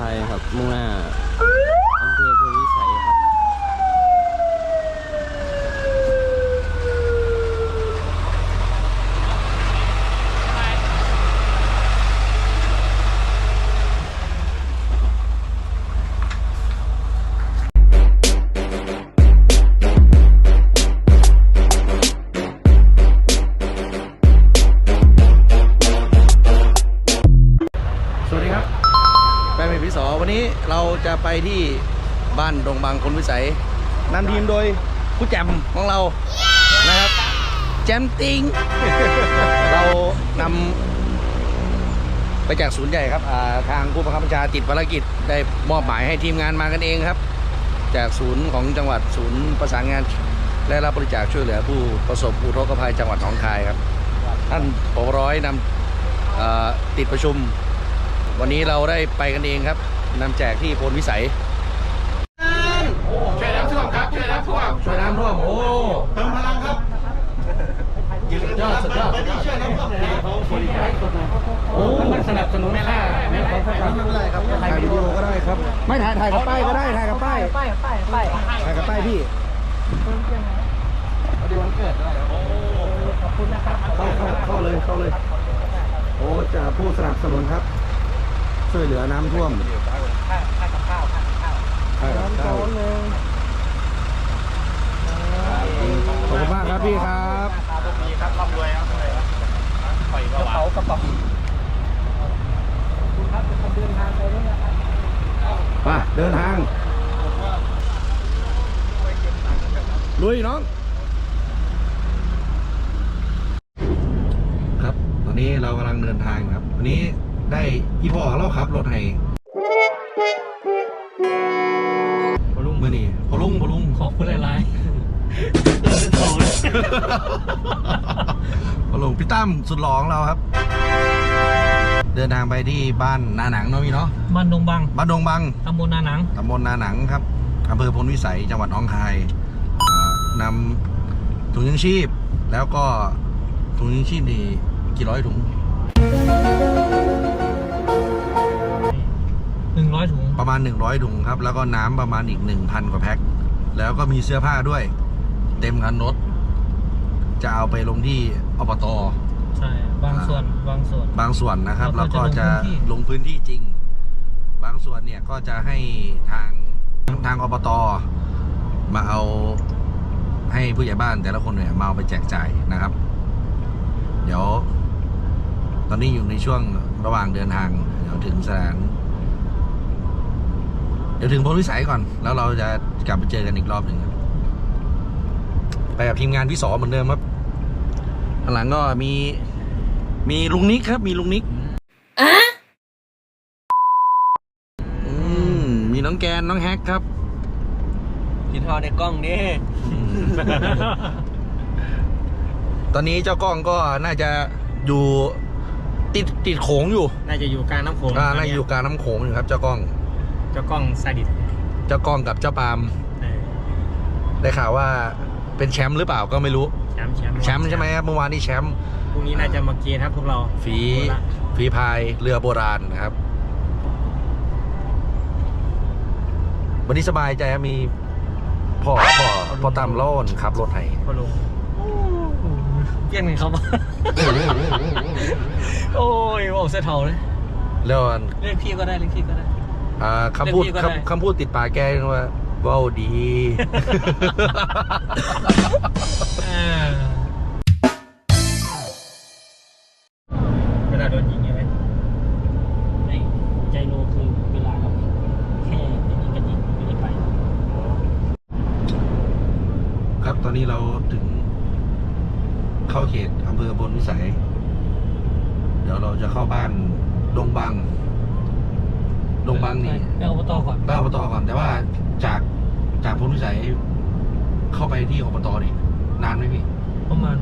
ไทยครับมุ่งหน้า ที่บ้านดงบางคนวิสัยนำทีมโดยผู้แจมของเรานะครับ แจมติง เรานำไปจากศูนย์ใหญ่ครับอ่าทางผู้บังคับบัญชาติดภารกิจได้มอบหมายให้ทีมงานมากันเองครับ จากศูนย์ของจังหวัดศูนย์ประสานงาน และรับบริจาคช่วยเหลือผู้ประสบอุทกภัยจังหวัดหนองคายครับ ท่านปวร้อยนำเอ่อติดประชุม วันนี้เราได้ไปกันเองครับ นำแจกที่โพนวิสัยช่วยน้ำท่วมครับช่วยน้ำท่วมช่วยน้ำท่วมโอ้เติมพลังครับยอดสุดยอดไปที่ช่วยน้ำท่วมเนี่ยเขาบริการกดโอ้มันสนับสนุนแม่ล่าแม่ล่าไม่เป็นไรครับถ่ายวิดีโอก็ได้ครับ ไม่ถ่ายถ่ายกับป้ายก็ได้ถ่ายกับป้ายป้ายป้ายป้ายถ่ายกับป้ายพี่เข้าเข้าเข้าเลยเข้าเลย โอ้จะผู้สนับสนุนครับ ช่วยเหลือน้ำท่วมค่ากับข้าวค่ากับข้าวค่ากับข้าวขอบคุณมากครับพี่ครับป่ะเดินทางลุยน้องครับ ตอนนี้เรากำลังเดินทางครับ วันนี้ได้ อีพ่อเราขับรถให้พอลุงมื่อนี่พอลุงพอลุงขอบคุณหลายพอลุงพี่ตั้มสุดหล่อของเราครับ เดินทางไปที่บ้านนาหนังเนาะพี่เนาะๆบ้านดงบังบ้านดงบังตำบลนาหนังตำบลนาหนังครับอำเภอพลวิสัยจังหวัดหนองคายอ่านำถุงยังชีพ แล้วก็ถุงยังชีพนี่กี่ร้อยถุง ประมาณ 100 ถุงครับ แล้วก็น้ำประมาณอีก 1,000 กว่าแพ็ค แล้วก็มีเสื้อผ้าด้วย เต็มคันรถ จะเอาไปลงที่อบตใช่บางส่วนบางส่วนบางส่วนนะครับแล้แล้ววก็ก็จะจะลงพื้นที่จริง บางส่วนเนี่ยก็จะให้ทางทางอบตมาเอาให้ผู้ใหญ่บ้านแต่ละคนเนี่ยมาเอาไปแจกจ่ายนะครับ เดี๋ยว ตอนนี้อยู่ในช่วงระหว่างเดินทางเดี๋ยวถึงสถาน เดี๋ยวถึงพลวิสัยก่อน แล้วเราจะกลับไปเจอกันอีกรอบหนึ่งครับไปกับทีมงานพี่สอเหมือนเดิมครับข้างหลังก็มีมีลุงนิกครับ มีลุงนิกอืมมีน้องแกนน้องแฮกครับกินทอในกล้องนี่ ตอนนี้เจ้ากล้องก็น่าจะอยู่ติดติดโขงอยู่ น่าจะอยู่กลางน้ำโขงอ่าน่าจะอยู่กลารน้ำโขงอยู่ครับ เจ้ากล้อง เจ้ากล้องซาดิสเจ้ากล้องกับเจ้าปาล์มเออได้ข่าวว่าเป็นแชมป์หรือเปล่าก็ไม่รู้ แชมป์แชมป์แชมป์ใช่ไหมครับเมื่อวานนี้แชมป์พรุ่งนี้น่าจะมาเกณฑ์ครับพวกเราฝีฝีพายเรือโบราณนะครับ วันนี้สบายใจครับมีพ่อพ่อพ่อตามโล่นขับรถให้พอลงเกลี้ยงหนึ่งครับ โอ้ยบอกเสยเทาเลยแล้วเรียกพี่ก็ได้เรียกพี่ก็ได้ อ่าคำพูดเรียกพี่ก็ได้ คำคำพูดติดปากแกว่าเว้าดี อ่าเวลาโดนยิงใช่ไหมไม่ใจโลคือเวลาเราแค่ยิงกันยิงไม่ได้ไป ครับตอนนี้เราถึง เข้าเขตอำเภอบนวิสัย เดี๋ยวเราจะเข้าบ้านดงบัง ดงบังนี่ไปอบตก่อนไปอบตก่อน แต่ว่าจากจากพลวิสัยเข้าไปที่อบตนี่นานไหมพี่ ประมาณ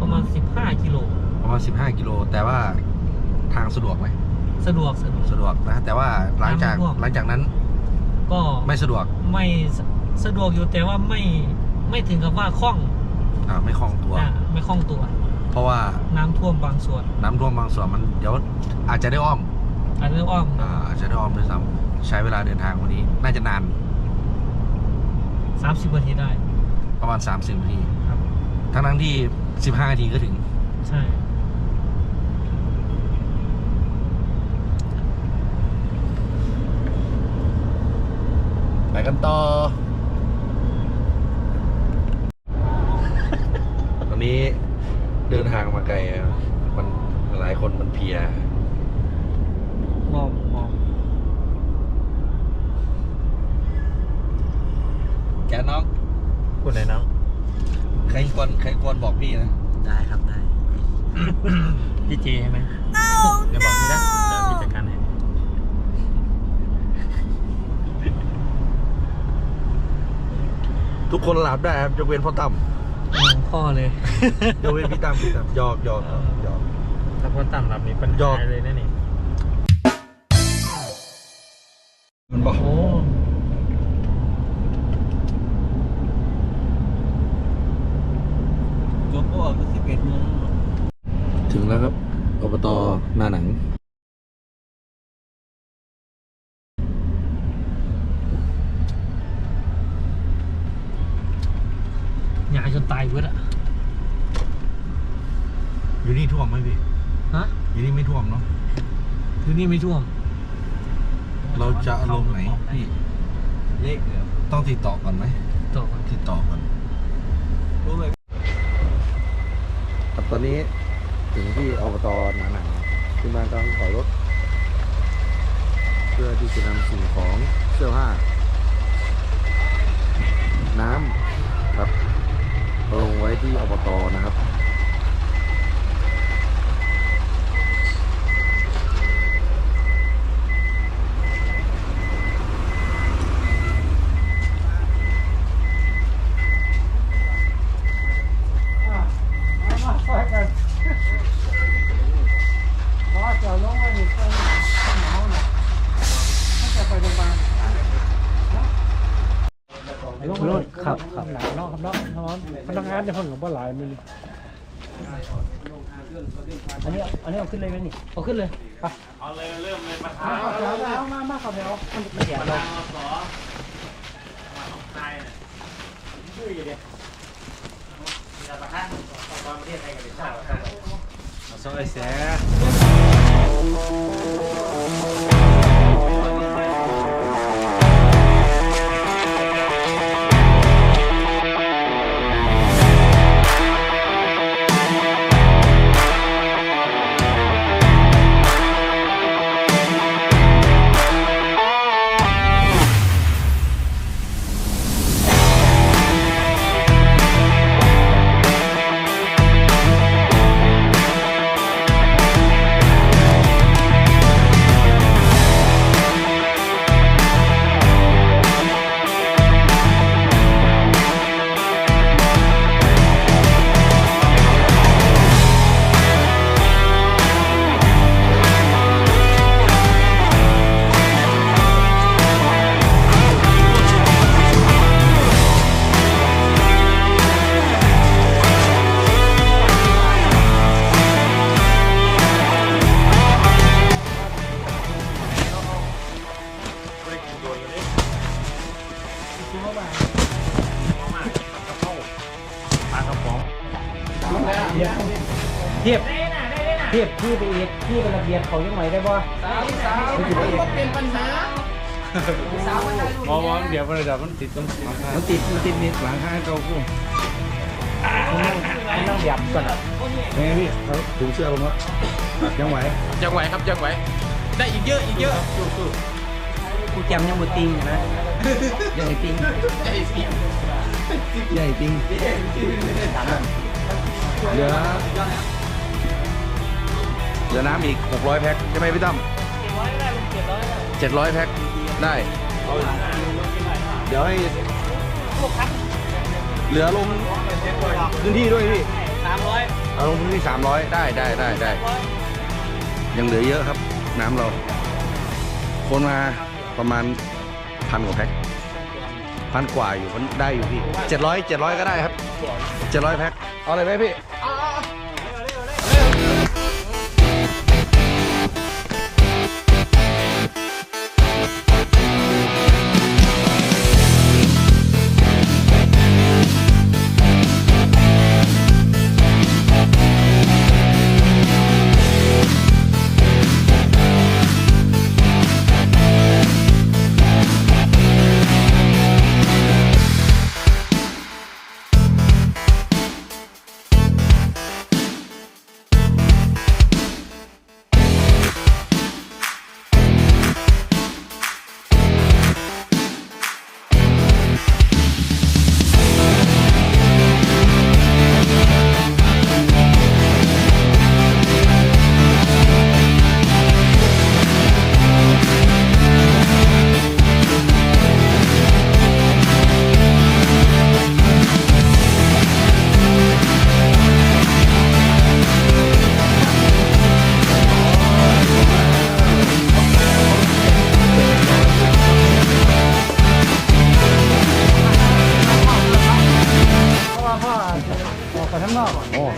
ประมาณสิบห้ากิโลประมาณ15กิโล แต่ว่าทางสะดวกไหมสะดวกสะดวกสะดวกนะ แต่ว่าหลังจากทางสะดวกหลังจากนั้น ก็ไม่สะดวกไม่สสะดวกอยู่แต่ว่าไม่ไม่ถึงกับว่าคล่องอ่าไม่คล่องตัวอะไม่คล่องตัว เพราะว่าน้ำท่วมบางส่วน น้ำท่วมบางส่วนมันเดี๋ยวอาจจะได้อ้อม อาจจะอ้อมอ่าอาจจะได้อ้อมด้วยซ้ำใช้เวลาเดินทางวันนี้ น่าจะนาน สามสิบนาทีได้ ประมาณ 30นาทีครับ ทั้งนั้นที่ 15นาทีก็ถึง ใช่ ไปกันต่อตอนนี้เดินทางมาไกลอะมันหลายคนมันเพลีย มองมอง แกน้อง คุณไหนน้อง ใครกวนใครกวนบอกพี่นะ ได้ครับได้ พี่เจใช่ไหมเดี๋ยวบอกพี่นะเดี๋ยวพี่จัดการให้ทุกคนหลับได้ครับยกเว้นพ่อตั้มมองพ่อเลย ยกเว้นพี่ตั้มพี่ตั้มหยอกหยอกหยอก ถ้าคนต่ำรับนี่ปัญยอหาดเลยนะนี่มัน ก็ออกสิบเอ็ดโมงถึงแล้วครับอบตหน้าหนังอยากจนตายเบิดอะอยู่นี่ท่วมไหมพี่ ฮะอยู่นี่ไม่ท่วมเนาะคือนี่ไม่ท่วม เราจะอารมณ์ไหนพี่ เลขเนี่ยต้องติดต่อก่อนไหมต่อก่อน ติดต่อก่อน รู้ไหม ครับตอนนี้ถึงที่อบตหนาหนังทีมงานกำลังถอยรถ เพื่อที่จะนำสิ่งของเสื้อผ้า น้ำครับลงไว้ที่อบตนะครับ รถขับขับหลายรอบครับรอบนอนพนักงานจะ เพิ่งกับว่าหลายมืออันนี้อันนี้เอาขึ้นเลยไหมนี่เอาขึ้นเลยไปเอาเลยเริ่มเลยมาทางเอามามาขับแถวมันมันเสียเราซอยแส เทียบเทียบพี่ไปอีกพี่เป็นระเบียบเขายังไงได้บ่ไม่ติดเอกมองว่าเดี๋ยวมันเดี๋ยวมันติดตรงหลังคามันติดมันติดนิดหลังข้างเก่าคู่มันต้องแบบก่อนอะไงพี่เขาถุงเสื้อลงแล้วยังไหวยังไหวครับยังไหวได้อีกเยอะอีกเยอะ กูแจมยังบุติงนะใหญ่จริงได้อีกสิใหญ่จริงเหลือเหลือน้ำอีก 600 แพ็คใช่ไหมพี่ตั้มเก็บไว้ได้มันเก็บเจ็ดร้อยแพ็คได้ เดี๋ยวให้เหลือลงพื้นที่ด้วยพี่สามร้อยเอาลงพื้นที่สามร้อยได้ได้ได้ได้ยังเหลือเยอะครับ น้ำเรา คนมา ประมาณพันกว่าแพ็คพันกว่าอยู่มันได้อยู่พี่เจ็ดร้อยเจ็ดร้อยก็ได้ครับเจ็ดร้อยแพ็คเอาอะไรไหมพี่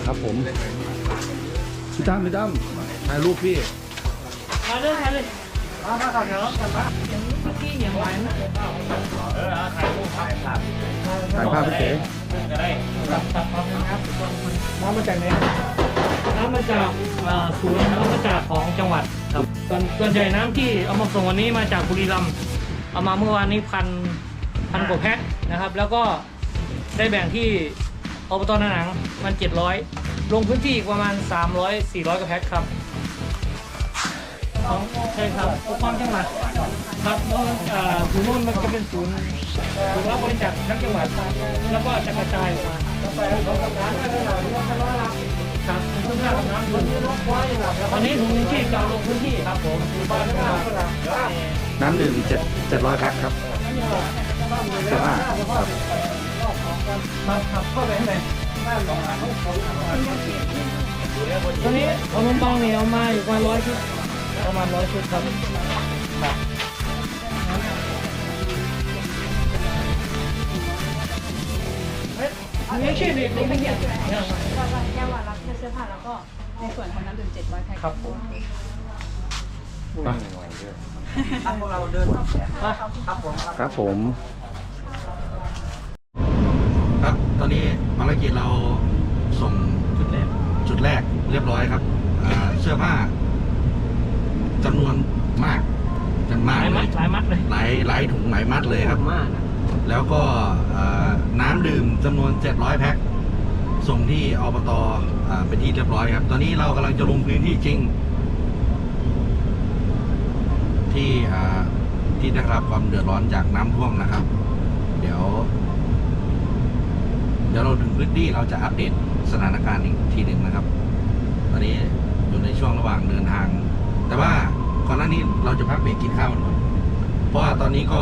ครับผมพี่ตั้มพี่ตั้มถ่ายรูปพี่มาเลยมาเลยมามาขับเนาะขับมาเมื่อกี้อย่างไรนะถ่ายภาพพี่เก๋น้ำมาจากไหนน้ำมาจากเอ่อศูนย์น้ำมาจากของจังหวัดครับส่วนส่วนใหญ่น้ำที่เอามาส่งวันนี้มาจากบุรีรัมย์เอามาเมื่อวานนี้พันพันกว่าแพ็คนะครับ แล้วก็ได้แบ่งที่ อบตนาหนังมันเจ็ดร้อยลงพื้นที่อีกประมาณ300 400กว่าแพ็คครับของใช่ครับปกครองจังหวัดครับแล้วเอ่อศูนย์นู้นมันจะเป็นศูนย์ศูนย์รับบริจาคทั้งจังหวัดแล้วก็จะกระจายออกมาครับเป็นเครื่องราชน้ำทุนวันนี้ถุงที่จะลงพื้นที่ครับผมบ้านเราน้ำดื่มเจ็ดเจ็ดร้อยแพ็คครับเสื้อผ้าครับ มาขับเข้าไปข้างในบ้านหลังนั้นตอนนี้เอานมปังเหนียเอามาอยู่ประมาณร้อยชุดประมาณร้อยชุดครับอันนี้ชื่อเด็กเด็กนักเรียนว่าว่าแค่ว่ารับเสื้อผ้าแล้วก็ในส่วนของน้ำดื่มเจ็ดร้อยแพ็คครับผมครับผม ตอนนี้ภารกิจเราส่งจุดแรกจุดแรกเรียบร้อยครับอ่าเสื้อผ้าจำนวนมากจำหมากลายเลมัดยหลายมัดเลยหลายหลายถุงหลายมัดเลยครับ มากแล้วก็เอ่อน้ำดื่มจำนวน 700 แพ็คส่งที่อบตอ่าเป็นที่เรียบร้อยครับ ตอนนี้เรากำลังจะลงพื้นที่จริง ที่อ่าที่ได้รับความเดือดร้อนจากน้ำท่วมนะครับ เดี๋ยวเดี๋ยวเราถึงพื้นที่เราจะอัปเดตสถานการณ์อีกทีหนึ่งนะครับ ตอนนี้อยู่ในช่วงระหว่างเดินทาง แต่ว่าก่อนหน้านี้เราจะพักเบรกกินข้าวก่อนเพราะว่าตอนนี้ก็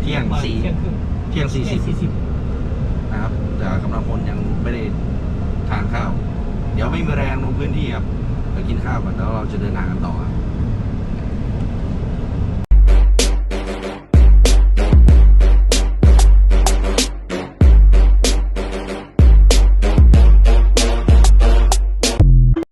เที่ยงสี่เที่ยงครึ่งเที่ยงสี่สิบสี่สิบนะครับแต่กำลังพลยังไม่ได้ทานข้าว เดี๋ยวไม่มีแรงลงพื้นที่ครับไปกินข้าวก่อนแล้วเราจะเดินทางกันต่อครับ